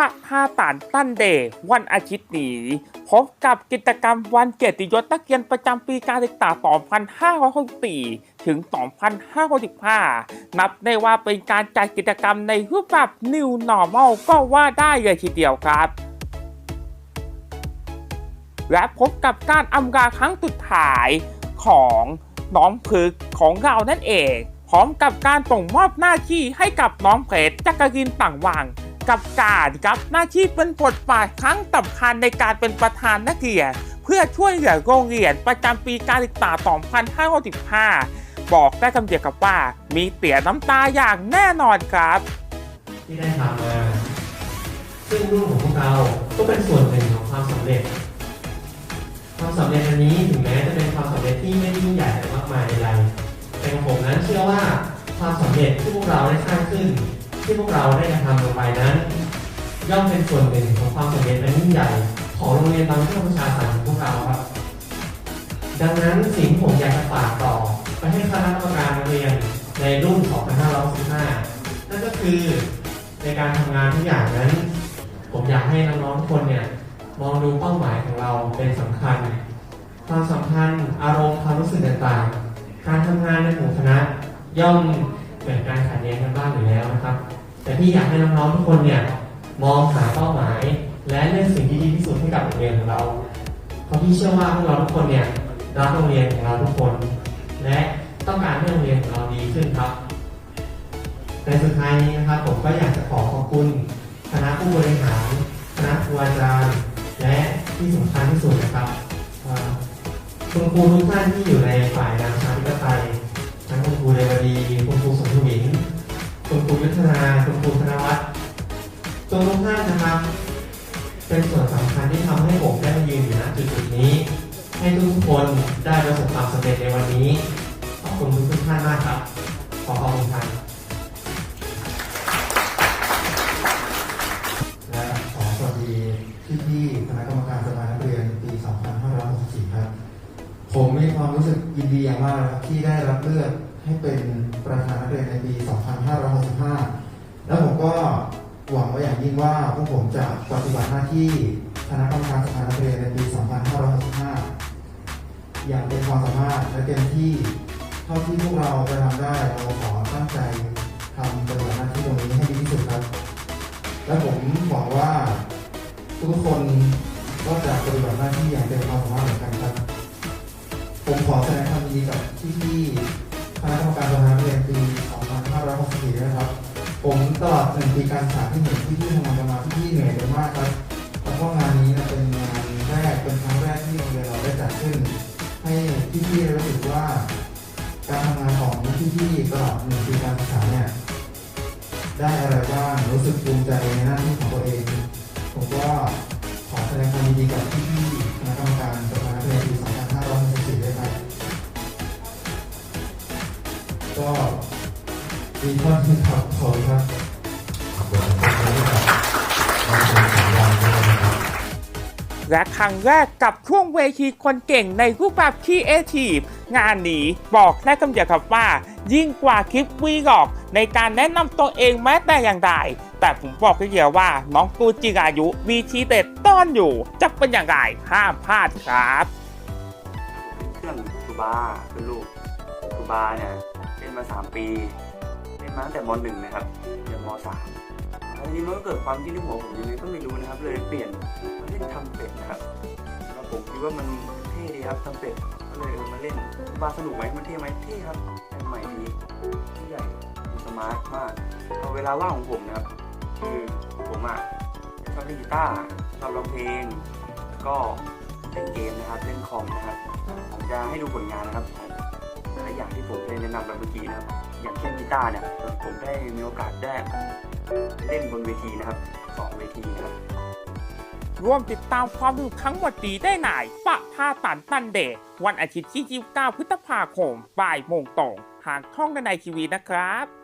ปะท่าตานตั้นเดย์วันอาทิตย์นี้พบกับกิจกรรมวันเกียรติยศนักเรียนประจำปีการศึกษา 2564 ถึง 2565 นับได้ว่าเป็นการจัดกิจกรรมในรูปแบบ New Normal ก็ว่าได้เลยทีเดียวครับและพบกับการอำลาครั้งสุดท้ายของน้องพึกของเรานั่นเอง พร้อมกับการส่งมอบหน้าที่ให้กับน้องเพชรจักรินต่างวัง กับการรับหน้าที่เป็นบทบาทครั้งสำคัญในการเป็นประธานนักเรียน เพื่อช่วยเหลือโรงเรียนประจำปีการศึกษา 2565 บอกได้คำเดียวกับว่า มีเสียน้ำตาอย่างแน่นอนครับ ที่ได้ทำมาซึ่งรุ่นของพวกเราก็เป็นส่วนหนึ่งของความสำเร็จความสำเร็จอันนี้ถึงแม้จะเป็นความสำเร็จที่ไม่ยิ่งใหญ่มากมายใดแต่ของผมนั้นเชื่อว่าความสำเร็จที่พวกเราได้สร้างขึ้น ที่พวกเราได้กระทำลงไปนั้น ย่อมเป็นส่วนหนึ่งของความสำเร็จอันยิ่งใหญ่ ของโรงเรียนบางเทพประชาสันของพวกเราครับดังนั้นสิ่งที่ผมอยากจะฝากต่อไปให้คณะกรรมการเรียนในรุ่น2565นั่นก็คือในการทำงานทุกอย่างนั้น ผมอยากให้น้องๆทุกคนเนี่ยมองดูเป้าหมายของเราเป็นสำคัญ ความสัมพันธ์อารมณ์ความรู้สึกต่างๆ การทำงานในหมู่คณะย่อมเกิดการขัดแย้งกันบ้างอยู่แล้วนะครับ แต่พี่อยากให้น้องๆทุกคนเนี่ยมองหาเป้าหมาย และเลือกสิ่งที่ดีที่สุดให้กับโรงเรียนของเรา เพราะพี่เชื่อว่าพวกเราทุกคนเนี่ยรักโรงเรียนของเราทุกคน และต้องการให้โรงเรียนของเราดีขึ้นครับในสุดท้ายนี้นะครับผมก็อยากจะขอขอบคุณคณะผู้บริหารคณะครูอาจารย์ และที่สำคัญที่สุดนะครับคุณครูทุกท่านที่อยู่ในฝ่ายนางชาธิปไตยทั้งคุณครูเรวดีคุณครูสมทวิ นคุณครูยุทธนาคุณครูธนวัฒน์จงทุกท่านนะครับ เป็นส่วนสำคัญที่ทำให้ผมได้ยืนอยู่ณจุดจุดนี้ ให้ทุกคนได้ประสบความสำเร็จในวันนี้ ขอบคุณทุกๆท่านมากครับ ขอขอบคุณครับและขอสวัสดีพี่ๆคณะกรรมการสภานักเรียนปี 2564 ครับ ผมมีความรู้สึกยินดีอย่างมากครับที่ได้รับเลือก ให้เป็นประธานนักเรียนในปี 2565 แล้วผมก็หวังไว้อย่างยิ่งว่าพวกผมจะปฏิบัติหน้าที่คณะกรรมการสภานักเรียนในปี 2565 อย่างเต็มความสามารถและเต็มที่เท่าที่พวกเราจะทำได้เราขอตั้งใจทำปฏิบัติหน้าที่ตรงนี้ให้ดีที่สุดครับ และผมหวังว่าทุกคนก็จะปฏิบัติหน้าที่อย่างเต็มความสามารถเหมือนกันครับ ผมขอแสดงความยินดีกับพี่ๆ คณะกรรมการสภานักเรียนปี 2564ด้วยนะครับ ผมตลอดหนึ่งปีการศึกษาที่เห็นพี่ๆทำงานกันมาพี่ๆเหนื่อยมากครับแล้วก็งานนี้นะเป็นงานแรกเป็นครั้งแรกที่โรงเรียนเราได้จัดขึ้น ให้พี่ๆรู้สึกว่า การทำงานของพี่ๆตลอดหนึ่งปีการศึกษาเนี่ยได้อะไรบ้างรู้สึกภูมิใจในหน้าที่ของตัวเอง ก็มีที่ครับขอบคุณครับขอบคุณทุกท่านที่กับขอบคุณสัญญาณด้วยครับและครั้งแรกกับช่วงเวทีคนเก่งในรูปแบบ Creative งานนี้บอกได้คำเดียวครับว่า ยิ่งกว่าคลิปวีหลอก ในการแนะนำตัวเองแม้แต่อย่างใดแต่ผมบอกได้เดียวว่า น้องตูจิรายุมีทีเด็ดต้อนอยู่ จะเป็นอย่างไรห้ามพลาดครับเครื่องทูบาเป็นลูกทูบาเนี่ย นมาสามปีเล่นมาตั้งแต่มหนึ่งนะครับเรียนมสามอันนี้มันก็เกิดความคิดในหัวผมยังไงก็ไม่รู้นะครับ เลยเปลี่ยนมาเล่นทำเป็ดนะครับแล้วผมคิดว่ามันเท่ดีครับทำเป็ดก็เลยเออมาเล่นบาสนุกไหมมันเท่ไหมเท่ครับแต่ใหม่ดีผู้ใหญ่สมาร์ทมากเอาเวลาว่างของผมนะครับ คือผมอะชอบเล่นกีตาร์ชอบร้องเพลงก็เล่นเกมนะครับ เล่นคอมนะครับ ผมจะให้ดูผลงานนะครับของ แต่ละอย่างที่ผมได้แนะนำไปเมื่อกี้นะครับ อย่างเช่นกีตาร์เนี่ยผมได้มีโอกาสได้เล่นบนเวทีนะครับสองเวทีนะครับร่วมติดตามความสนุกทั้งหมดดีได้ไหนปะท่าตันตันเดย์วันอาทิตย์ที่29พฤษภาคมบ่ายโมงตรงทางช่องในทีวีนะครับ